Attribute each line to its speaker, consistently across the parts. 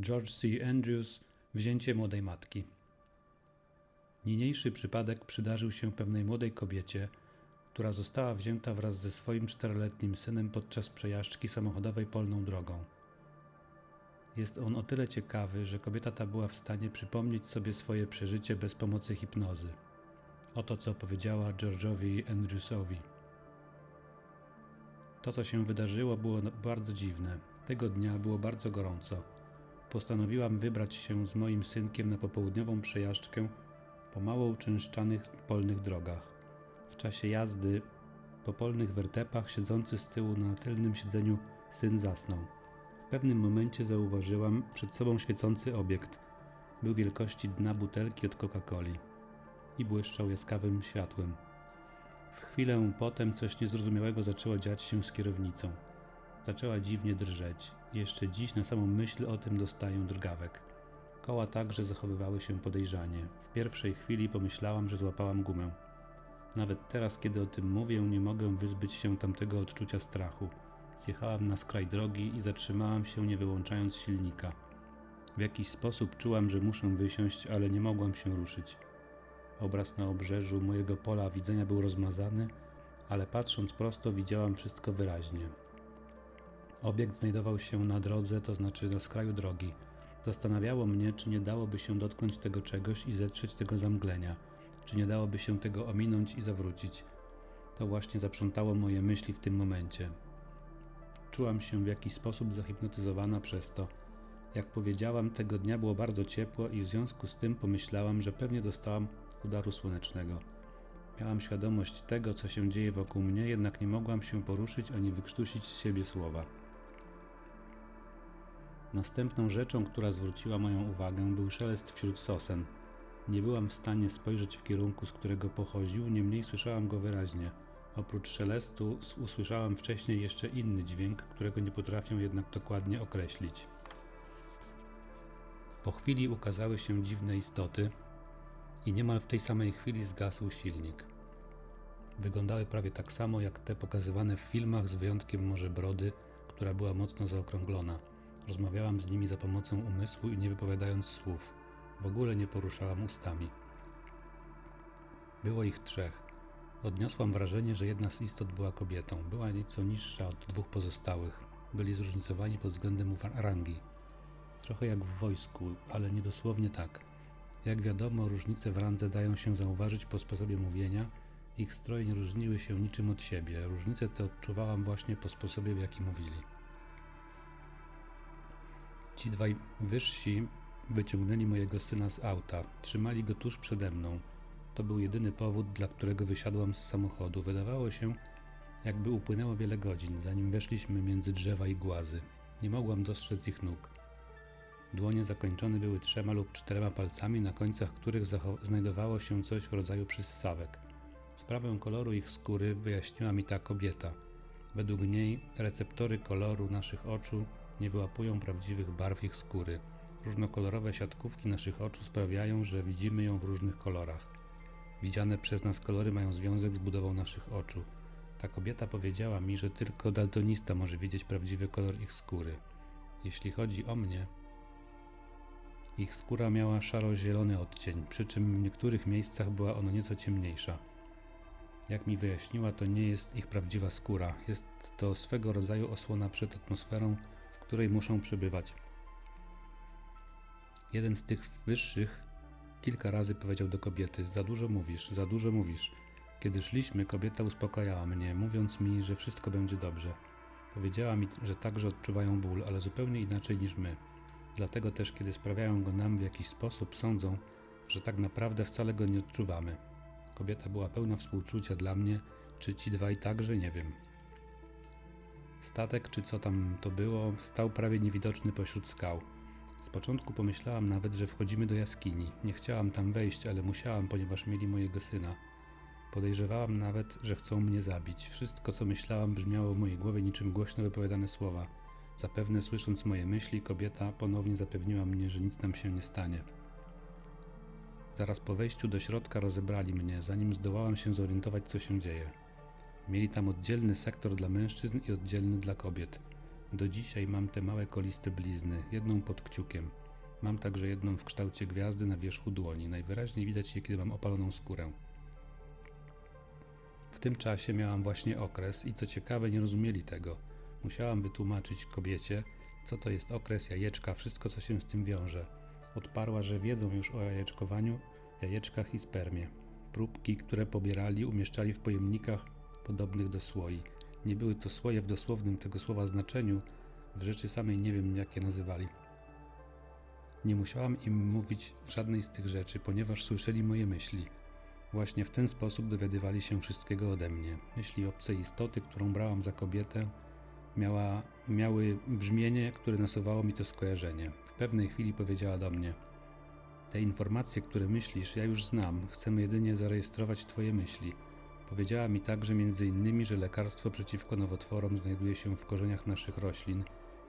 Speaker 1: George C. Andrews Wzięcie młodej matki. Niniejszy przypadek przydarzył się pewnej młodej kobiecie, która została wzięta wraz ze swoim czteroletnim synem podczas przejażdżki samochodowej polną drogą. Jest on o tyle ciekawy, że kobieta ta była w stanie przypomnieć sobie swoje przeżycie bez pomocy hipnozy. Oto co powiedziała George'owi Andrewsowi. To, co się wydarzyło, było bardzo dziwne. Tego dnia było bardzo gorąco. Postanowiłam wybrać się z moim synkiem na popołudniową przejażdżkę po mało uczęszczanych polnych drogach. W czasie jazdy po polnych wertepach siedzący z tyłu na tylnym siedzeniu syn zasnął. W pewnym momencie zauważyłam przed sobą świecący obiekt. Był wielkości dna butelki od Coca-Coli i błyszczał jaskrawym światłem. W chwilę potem coś niezrozumiałego zaczęło dziać się z kierownicą. Zaczęła dziwnie drżeć. Jeszcze dziś na samą myśl o tym dostaję drgawek. Koła także zachowywały się podejrzanie. W pierwszej chwili pomyślałam, że złapałam gumę. Nawet teraz, kiedy o tym mówię, nie mogę wyzbyć się tamtego odczucia strachu. Zjechałam na skraj drogi i zatrzymałam się, nie wyłączając silnika. W jakiś sposób czułam, że muszę wysiąść, ale nie mogłam się ruszyć. Obraz na obrzeżu mojego pola widzenia był rozmazany, ale patrząc prosto widziałam wszystko wyraźnie. Obiekt znajdował się na drodze, to znaczy na skraju drogi. Zastanawiało mnie, czy nie dałoby się dotknąć tego czegoś i zetrzeć tego zamglenia, czy nie dałoby się tego ominąć i zawrócić. To właśnie zaprzątało moje myśli w tym momencie. Czułam się w jakiś sposób zahipnotyzowana przez to. Jak powiedziałam, tego dnia było bardzo ciepło i w związku z tym pomyślałam, że pewnie dostałam udaru słonecznego. Miałam świadomość tego, co się dzieje wokół mnie, jednak nie mogłam się poruszyć ani wykrztusić z siebie słowa. Następną rzeczą, która zwróciła moją uwagę, był szelest wśród sosen. Nie byłam w stanie spojrzeć w kierunku, z którego pochodził, niemniej słyszałam go wyraźnie. Oprócz szelestu usłyszałam wcześniej jeszcze inny dźwięk, którego nie potrafię jednak dokładnie określić. Po chwili ukazały się dziwne istoty i niemal w tej samej chwili zgasł silnik. Wyglądały prawie tak samo jak te pokazywane w filmach, z wyjątkiem może brody, która była mocno zaokrąglona. Rozmawiałam z nimi za pomocą umysłu i nie wypowiadając słów. W ogóle nie poruszałam ustami. Było ich trzech. Odniosłam wrażenie, że jedna z istot była kobietą. Była nieco niższa od dwóch pozostałych. Byli zróżnicowani pod względem rangi. Trochę jak w wojsku, ale nie dosłownie tak. Jak wiadomo, różnice w randze dają się zauważyć po sposobie mówienia. Ich stroje nie różniły się niczym od siebie. Różnice te odczuwałam właśnie po sposobie, w jaki mówili. Ci dwaj wyżsi wyciągnęli mojego syna z auta. Trzymali go tuż przede mną. To był jedyny powód, dla którego wysiadłam z samochodu. Wydawało się, jakby upłynęło wiele godzin, zanim weszliśmy między drzewa i głazy. Nie mogłam dostrzec ich nóg. Dłonie zakończone były trzema lub czterema palcami, na końcach których znajdowało się coś w rodzaju przyssawek. Sprawę koloru ich skóry wyjaśniła mi ta kobieta. Według niej receptory koloru naszych oczu nie wyłapują prawdziwych barw ich skóry. Różnokolorowe siatkówki naszych oczu sprawiają, że widzimy ją w różnych kolorach. Widziane przez nas kolory mają związek z budową naszych oczu. Ta kobieta powiedziała mi, że tylko daltonista może widzieć prawdziwy kolor ich skóry. Jeśli chodzi o mnie, ich skóra miała szaro-zielony odcień, przy czym w niektórych miejscach była ona nieco ciemniejsza. Jak mi wyjaśniła, to nie jest ich prawdziwa skóra. Jest to swego rodzaju osłona przed atmosferą, której muszą przebywać. Jeden z tych wyższych kilka razy powiedział do kobiety: Za dużo mówisz, za dużo mówisz. Kiedy szliśmy, kobieta uspokajała mnie, mówiąc mi, że wszystko będzie dobrze. Powiedziała mi, że także odczuwają ból, ale zupełnie inaczej niż my. Dlatego też, kiedy sprawiają go nam w jakiś sposób, sądzą, że tak naprawdę wcale go nie odczuwamy. Kobieta była pełna współczucia dla mnie, czy ci dwaj także, nie wiem. Statek, czy co tam to było, stał prawie niewidoczny pośród skał. Z początku pomyślałam nawet, że wchodzimy do jaskini. Nie chciałam tam wejść, ale musiałam, ponieważ mieli mojego syna. Podejrzewałam nawet, że chcą mnie zabić. Wszystko, co myślałam, brzmiało w mojej głowie niczym głośno wypowiadane słowa. Zapewne słysząc moje myśli, kobieta ponownie zapewniła mnie, że nic nam się nie stanie. Zaraz po wejściu do środka rozebrali mnie, zanim zdołałam się zorientować, co się dzieje. Mieli tam oddzielny sektor dla mężczyzn i oddzielny dla kobiet. Do dzisiaj mam te małe koliste blizny, jedną pod kciukiem. Mam także jedną w kształcie gwiazdy na wierzchu dłoni. Najwyraźniej widać je, kiedy mam opaloną skórę. W tym czasie miałam właśnie okres i co ciekawe, nie rozumieli tego. Musiałam wytłumaczyć kobiecie, co to jest okres jajeczka, wszystko co się z tym wiąże. Odparła, że wiedzą już o jajeczkowaniu, jajeczkach i spermie. Próbki, które pobierali, umieszczali w pojemnikach podobnych do słoi. Nie były to słoje w dosłownym tego słowa znaczeniu, w rzeczy samej nie wiem jak je nazywali. Nie musiałam im mówić żadnej z tych rzeczy, ponieważ słyszeli moje myśli. Właśnie w ten sposób dowiadywali się wszystkiego ode mnie. Myśli obcej istoty, którą brałam za kobietę, miała, miały brzmienie, które nasuwało mi to skojarzenie. W pewnej chwili powiedziała do mnie: Te informacje, które myślisz, ja już znam, chcemy jedynie zarejestrować Twoje myśli. Powiedziała mi także innymi, że lekarstwo przeciwko nowotworom znajduje się w korzeniach naszych roślin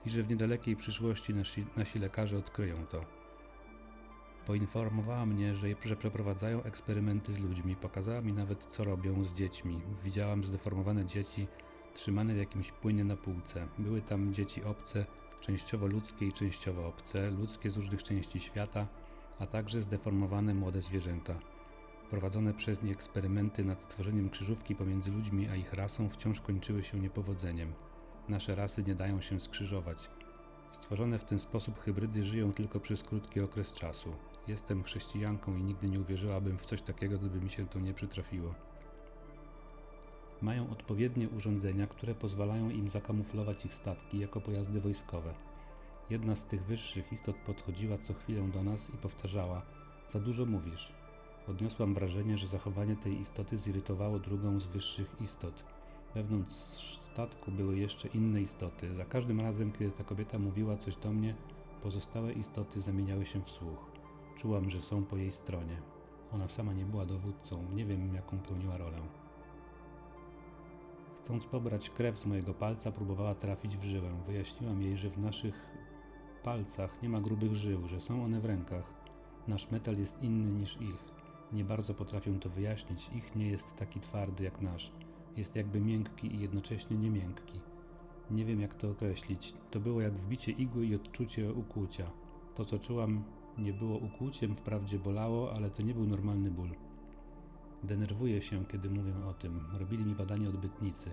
Speaker 1: i że w niedalekiej przyszłości nasi, nasi lekarze odkryją to. Poinformowała mnie, że, że przeprowadzają eksperymenty z ludźmi, pokazała mi nawet co robią z dziećmi. Widziałam zdeformowane dzieci trzymane w jakimś płynie na półce. Były tam dzieci obce, częściowo ludzkie i częściowo obce, ludzkie z różnych części świata, a także zdeformowane młode zwierzęta. Prowadzone przez nie eksperymenty nad stworzeniem krzyżówki pomiędzy ludźmi a ich rasą wciąż kończyły się niepowodzeniem. Nasze rasy nie dają się skrzyżować. Stworzone w ten sposób hybrydy żyją tylko przez krótki okres czasu. Jestem chrześcijanką i nigdy nie uwierzyłabym w coś takiego, gdyby mi się to nie przytrafiło. Mają odpowiednie urządzenia, które pozwalają im zakamuflować ich statki jako pojazdy wojskowe. Jedna z tych wyższych istot podchodziła co chwilę do nas i powtarzała: Za dużo mówisz. Odniosłam wrażenie, że zachowanie tej istoty zirytowało drugą z wyższych istot. Wewnątrz statku były jeszcze inne istoty. Za każdym razem, kiedy ta kobieta mówiła coś do mnie, pozostałe istoty zamieniały się w słuch. Czułam, że są po jej stronie. Ona sama nie była dowódcą, nie wiem jaką pełniła rolę. Chcąc pobrać krew z mojego palca, próbowała trafić w żyłę. Wyjaśniłam jej, że w naszych palcach nie ma grubych żył, że są one w rękach. Nasz metal jest inny niż ich. Nie bardzo potrafię to wyjaśnić. Ich nie jest taki twardy jak nasz. Jest jakby miękki i jednocześnie nie miękki. Nie wiem jak to określić. To było jak wbicie igły i odczucie ukłucia. To co czułam nie było ukłuciem, wprawdzie bolało, ale to nie był normalny ból. Denerwuję się, kiedy mówię o tym. Robili mi badanie odbytnicy.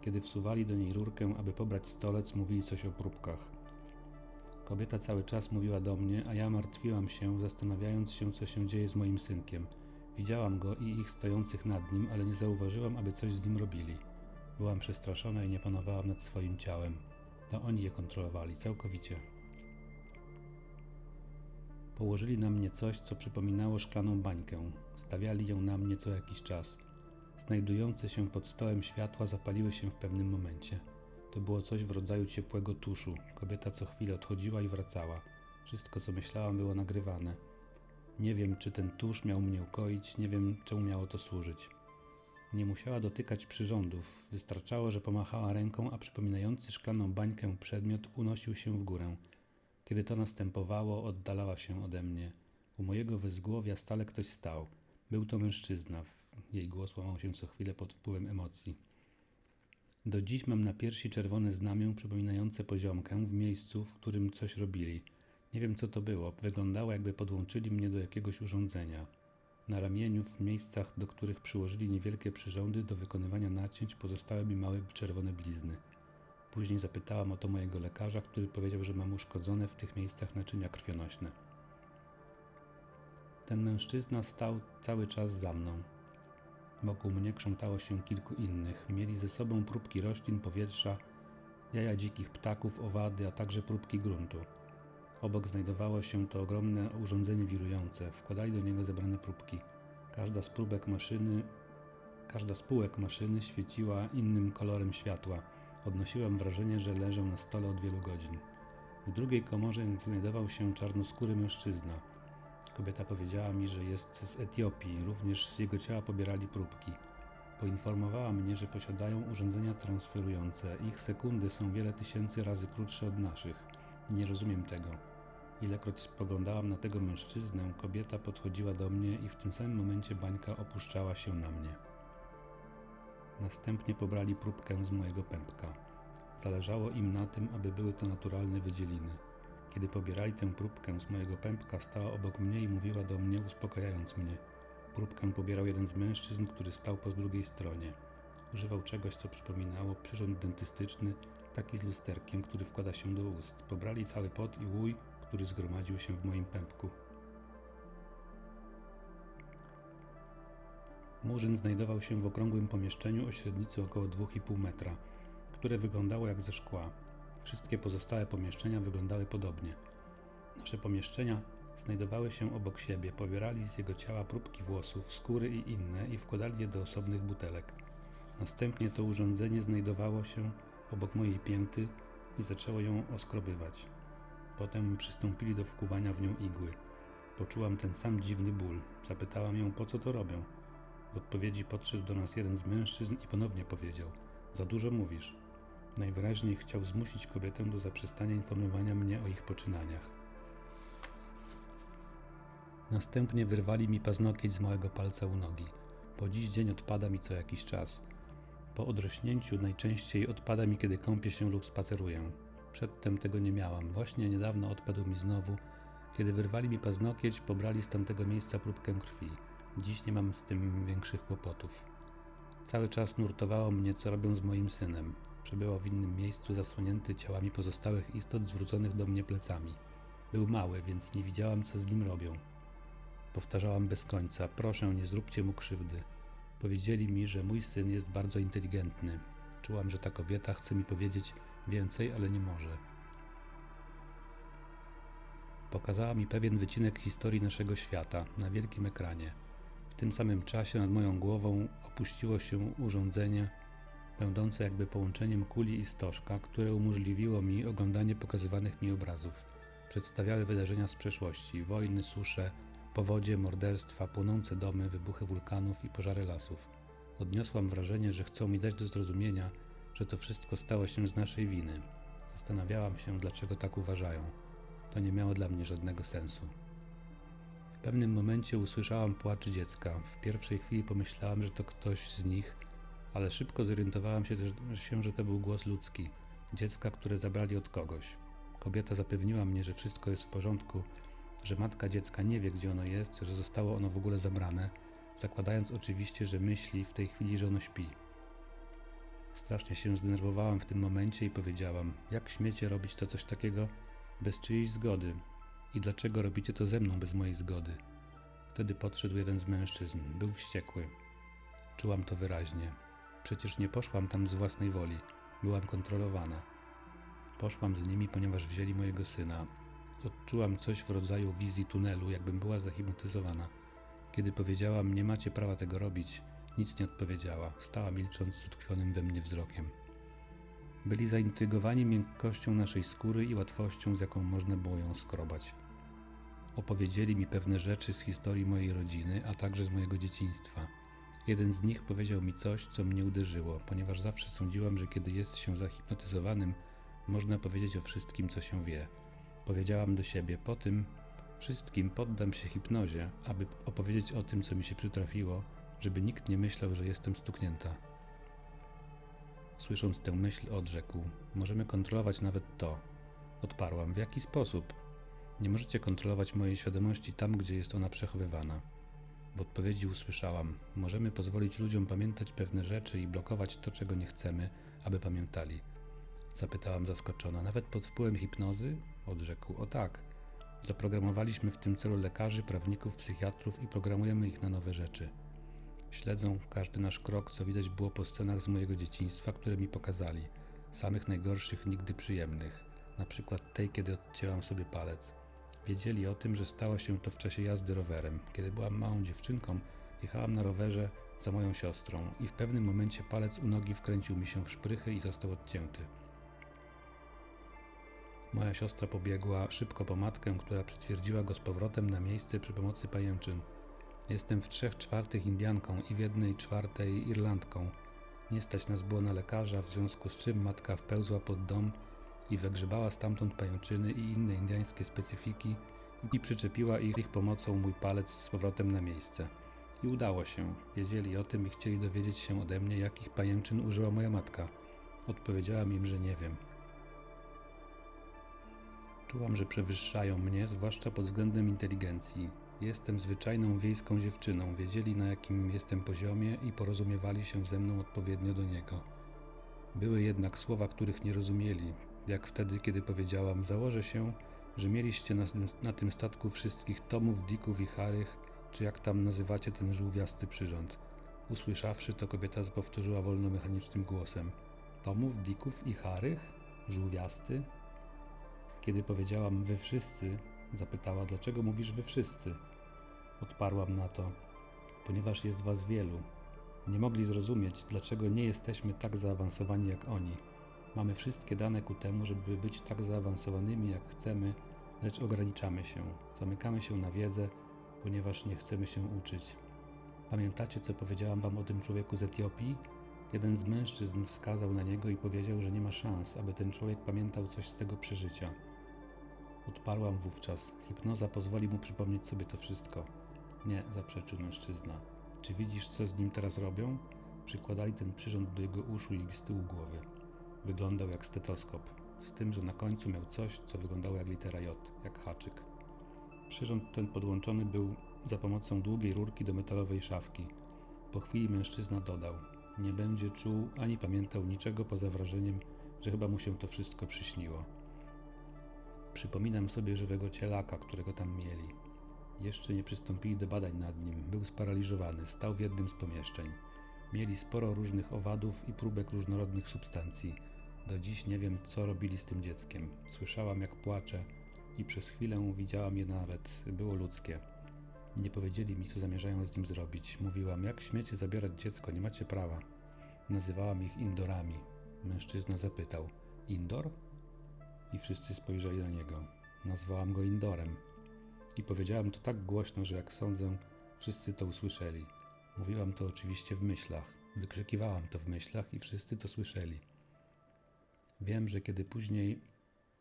Speaker 1: Kiedy wsuwali do niej rurkę, aby pobrać stolec, mówili coś o próbkach. Kobieta cały czas mówiła do mnie, a ja martwiłam się, zastanawiając się, co się dzieje z moim synkiem. Widziałam go i ich stojących nad nim, ale nie zauważyłam, aby coś z nim robili. Byłam przestraszona i nie panowałam nad swoim ciałem. To oni je kontrolowali całkowicie. Położyli na mnie coś, co przypominało szklaną bańkę. Stawiali ją na mnie co jakiś czas. Znajdujące się pod stołem światła zapaliły się w pewnym momencie. To było coś w rodzaju ciepłego tuszu. Kobieta co chwilę odchodziła i wracała. Wszystko, co myślałam, było nagrywane. Nie wiem, czy ten tusz miał mnie ukoić, nie wiem, czemu miało to służyć. Nie musiała dotykać przyrządów, wystarczało, że pomachała ręką, a przypominający szklaną bańkę przedmiot unosił się w górę. Kiedy to następowało, oddalała się ode mnie. U mojego wyzgłowia stale ktoś stał. Był to mężczyzna. Jej głos łamał się co chwilę pod wpływem emocji. Do dziś mam na piersi czerwone znamię przypominające poziomkę w miejscu, w którym coś robili. Nie wiem co to było. Wyglądało jakby podłączyli mnie do jakiegoś urządzenia. Na ramieniu, w miejscach, do których przyłożyli niewielkie przyrządy do wykonywania nacięć, pozostały mi małe czerwone blizny. Później zapytałam o to mojego lekarza, który powiedział, że mam uszkodzone w tych miejscach naczynia krwionośne. Ten mężczyzna stał cały czas za mną. Wokół mnie krzątało się kilku innych. Mieli ze sobą próbki roślin, powietrza, jaja dzikich ptaków, owady, a także próbki gruntu. Obok znajdowało się to ogromne urządzenie wirujące. Wkładali do niego zebrane próbki. Każda z próbek maszyny, każda z półek maszyny świeciła innym kolorem światła. Odnosiłem wrażenie, że leżę na stole od wielu godzin. W drugiej komorze znajdował się czarnoskóry mężczyzna. Kobieta powiedziała mi, że jest z Etiopii, również z jego ciała pobierali próbki. Poinformowała mnie, że posiadają urządzenia transferujące. Ich sekundy są wiele tysięcy razy krótsze od naszych. Nie rozumiem tego. Ilekroć spoglądałam na tego mężczyznę, kobieta podchodziła do mnie i w tym samym momencie bańka opuszczała się na mnie. Następnie pobrali próbkę z mojego pępka. Zależało im na tym, aby były to naturalne wydzieliny. Kiedy pobierali tę próbkę z mojego pępka, stała obok mnie i mówiła do mnie, uspokajając mnie. Próbkę pobierał jeden z mężczyzn, który stał po drugiej stronie. Używał czegoś, co przypominało przyrząd dentystyczny, taki z lusterkiem, który wkłada się do ust. Pobrali cały pot i łój, który zgromadził się w moim pępku. Murzyn znajdował się w okrągłym pomieszczeniu o średnicy około 2,5 metra, które wyglądało jak ze szkła. Wszystkie pozostałe pomieszczenia wyglądały podobnie. Nasze pomieszczenia znajdowały się obok siebie, pobierali z jego ciała próbki włosów, skóry i inne i wkładali je do osobnych butelek. Następnie to urządzenie znajdowało się obok mojej pięty i zaczęło ją oskrobywać. Potem przystąpili do wkuwania w nią igły. Poczułam ten sam dziwny ból. Zapytałam ją, po co to robią. W odpowiedzi podszedł do nas jeden z mężczyzn i ponownie powiedział: Za dużo mówisz. Najwyraźniej chciał zmusić kobietę do zaprzestania informowania mnie o ich poczynaniach. Następnie wyrwali mi paznokieć z małego palca u nogi. Po dziś dzień odpada mi co jakiś czas. Po odrośnięciu najczęściej odpada mi, kiedy kąpię się lub spaceruję. Przedtem tego nie miałam. Właśnie niedawno odpadł mi znowu. Kiedy wyrwali mi paznokieć, pobrali z tamtego miejsca próbkę krwi. Dziś nie mam z tym większych kłopotów. Cały czas nurtowało mnie, co robią z moim synem. Przebywał w innym miejscu, zasłonięty ciałami pozostałych istot zwróconych do mnie plecami. Był mały, więc nie widziałam, co z nim robią. Powtarzałam bez końca: Proszę, nie zróbcie mu krzywdy. Powiedzieli mi, że mój syn jest bardzo inteligentny. Czułam, że ta kobieta chce mi powiedzieć więcej, ale nie może. Pokazała mi pewien wycinek historii naszego świata na wielkim ekranie. W tym samym czasie nad moją głową opuściło się urządzenie będące jakby połączeniem kuli i stożka, które umożliwiło mi oglądanie pokazywanych mi obrazów. Przedstawiały wydarzenia z przeszłości: wojny, susze, powodzie, morderstwa, płonące domy, wybuchy wulkanów i pożary lasów. Odniosłam wrażenie, że chcą mi dać do zrozumienia, że to wszystko stało się z naszej winy. Zastanawiałam się, dlaczego tak uważają. To nie miało dla mnie żadnego sensu. W pewnym momencie usłyszałam płacz dziecka. W pierwszej chwili pomyślałam, że to ktoś z nich, ale szybko zorientowałam się się, że to był głos ludzki, dziecka, które zabrali od kogoś. Kobieta zapewniła mnie, że wszystko jest w porządku, że matka dziecka nie wie, gdzie ono jest, że zostało ono w ogóle zabrane, zakładając oczywiście, że myśli w tej chwili, że ono śpi. Strasznie się zdenerwowałam w tym momencie i powiedziałam: Jak śmiecie robić to coś takiego bez czyjejś zgody? I dlaczego robicie to ze mną bez mojej zgody? Wtedy podszedł jeden z mężczyzn. Był wściekły. Czułam to wyraźnie. Przecież nie poszłam tam z własnej woli. Byłam kontrolowana. Poszłam z nimi, ponieważ wzięli mojego syna. Odczułam coś w rodzaju wizji tunelu, jakbym była zahipnotyzowana. Kiedy powiedziałam, nie macie prawa tego robić, nic nie odpowiedziała. Stała milcząc z utkwionym we mnie wzrokiem. Byli zaintrygowani miękkością naszej skóry i łatwością, z jaką można było ją skrobać. Opowiedzieli mi pewne rzeczy z historii mojej rodziny, a także z mojego dzieciństwa. Jeden z nich powiedział mi coś, co mnie uderzyło, ponieważ zawsze sądziłam, że kiedy jest się zahipnotyzowanym, można powiedzieć o wszystkim, co się wie. Powiedziałam do siebie, po tym wszystkim poddam się hipnozie, aby opowiedzieć o tym, co mi się przytrafiło, żeby nikt nie myślał, że jestem stuknięta. Słysząc tę myśl, odrzekł: Możemy kontrolować nawet to. Odparłam: W jaki sposób? Nie możecie kontrolować mojej świadomości tam, gdzie jest ona przechowywana. W odpowiedzi usłyszałam: Możemy pozwolić ludziom pamiętać pewne rzeczy i blokować to, czego nie chcemy, aby pamiętali. Zapytałam zaskoczona: Nawet pod wpływem hipnozy? Odrzekł: O tak. Zaprogramowaliśmy w tym celu lekarzy, prawników, psychiatrów i programujemy ich na nowe rzeczy. Śledzą każdy nasz krok, co widać było po scenach z mojego dzieciństwa, które mi pokazali. Samych najgorszych, nigdy przyjemnych. Na przykład tej, kiedy odcięłam sobie palec. Wiedzieli o tym, że stało się to w czasie jazdy rowerem. Kiedy byłam małą dziewczynką, jechałam na rowerze za moją siostrą i w pewnym momencie palec u nogi wkręcił mi się w szprychy i został odcięty. Moja siostra pobiegła szybko po matkę, która przytwierdziła go z powrotem na miejsce przy pomocy pajęczyn. Jestem w trzech czwartych Indianką i w jednej czwartej Irlandką. Nie stać nas było na lekarza, w związku z czym matka wpełzła pod dom i wygrzebała stamtąd pajęczyny i inne indyjskie specyfiki i przyczepiła ich z ich pomocą mój palec z powrotem na miejsce. I udało się. Wiedzieli o tym i chcieli dowiedzieć się ode mnie, jakich pajęczyn użyła moja matka. Odpowiedziałam im, że nie wiem. Czułam, że przewyższają mnie, zwłaszcza pod względem inteligencji. Jestem zwyczajną wiejską dziewczyną, wiedzieli na jakim jestem poziomie i porozumiewali się ze mną odpowiednio do niego. Były jednak słowa, których nie rozumieli, jak wtedy, kiedy powiedziałam: Założę się, że mieliście na, na tym statku wszystkich Tomów, Dików i Harych, czy jak tam nazywacie ten żółwiasty przyrząd. Usłyszawszy to, kobieta powtórzyła wolnomechanicznym głosem: Tomów, Dików i Harych? Żółwiasty? Kiedy powiedziałam wy wszyscy, zapytała, dlaczego mówisz wy wszyscy? Odparłam na to, ponieważ jest was wielu. Nie mogli zrozumieć, dlaczego nie jesteśmy tak zaawansowani jak oni. Mamy wszystkie dane ku temu, żeby być tak zaawansowanymi jak chcemy, lecz ograniczamy się. Zamykamy się na wiedzę, ponieważ nie chcemy się uczyć. Pamiętacie, co powiedziałam wam o tym człowieku z Etiopii? Jeden z mężczyzn wskazał na niego i powiedział, że nie ma szans, aby ten człowiek pamiętał coś z tego przeżycia. Odparłam wówczas. Hipnoza pozwoli mu przypomnieć sobie to wszystko. Nie, zaprzeczył mężczyzna. Czy widzisz, co z nim teraz robią? Przykładali ten przyrząd do jego uszu i z tyłu głowy. Wyglądał jak stetoskop, z tym, że na końcu miał coś, co wyglądało jak litera J, jak haczyk. Przyrząd ten podłączony był za pomocą długiej rurki do metalowej szafki. Po chwili mężczyzna dodał: Nie będzie czuł ani pamiętał niczego poza wrażeniem, że chyba mu się to wszystko przyśniło. Przypominam sobie żywego cielaka, którego tam mieli. Jeszcze nie przystąpili do badań nad nim. Był sparaliżowany, stał w jednym z pomieszczeń. Mieli sporo różnych owadów i próbek różnorodnych substancji. Do dziś nie wiem, co robili z tym dzieckiem. Słyszałam, jak płacze i przez chwilę widziałam je nawet. Było ludzkie. Nie powiedzieli mi, co zamierzają z nim zrobić. Mówiłam, jak śmiecie zabierać dziecko, nie macie prawa. Nazywałam ich indorami. Mężczyzna zapytał, Indor? I wszyscy spojrzeli na niego. Nazwałam go Indorem. I powiedziałam to tak głośno, że jak sądzę, wszyscy to usłyszeli. Mówiłam to oczywiście w myślach. Wykrzykiwałam to w myślach i wszyscy to słyszeli. Wiem, że kiedy później,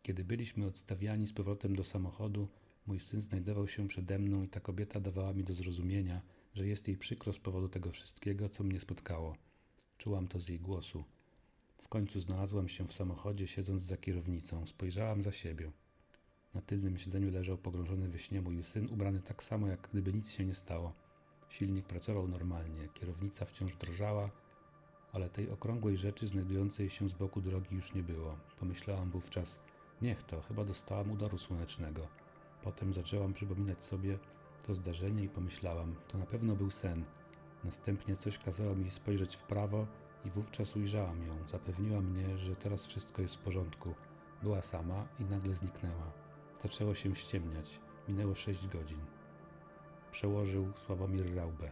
Speaker 1: kiedy byliśmy odstawiani z powrotem do samochodu, mój syn znajdował się przede mną i ta kobieta dawała mi do zrozumienia, że jest jej przykro z powodu tego wszystkiego, co mnie spotkało. Czułam to z jej głosu. W końcu znalazłam się w samochodzie, siedząc za kierownicą. Spojrzałam za siebie. Na tylnym siedzeniu leżał pogrążony we śnie mój syn, ubrany tak samo, jak gdyby nic się nie stało. Silnik pracował normalnie, kierownica wciąż drżała, ale tej okrągłej rzeczy znajdującej się z boku drogi już nie było. Pomyślałam wówczas, niech to, chyba dostałam udaru słonecznego. Potem zaczęłam przypominać sobie to zdarzenie i pomyślałam, to na pewno był sen. Następnie coś kazało mi spojrzeć w prawo i wówczas ujrzałam ją. Zapewniła mnie, że teraz wszystko jest w porządku. Była sama i nagle zniknęła. Zaczęło się ściemniać. Minęło sześć godzin. Przełożył Sławomir Raubę.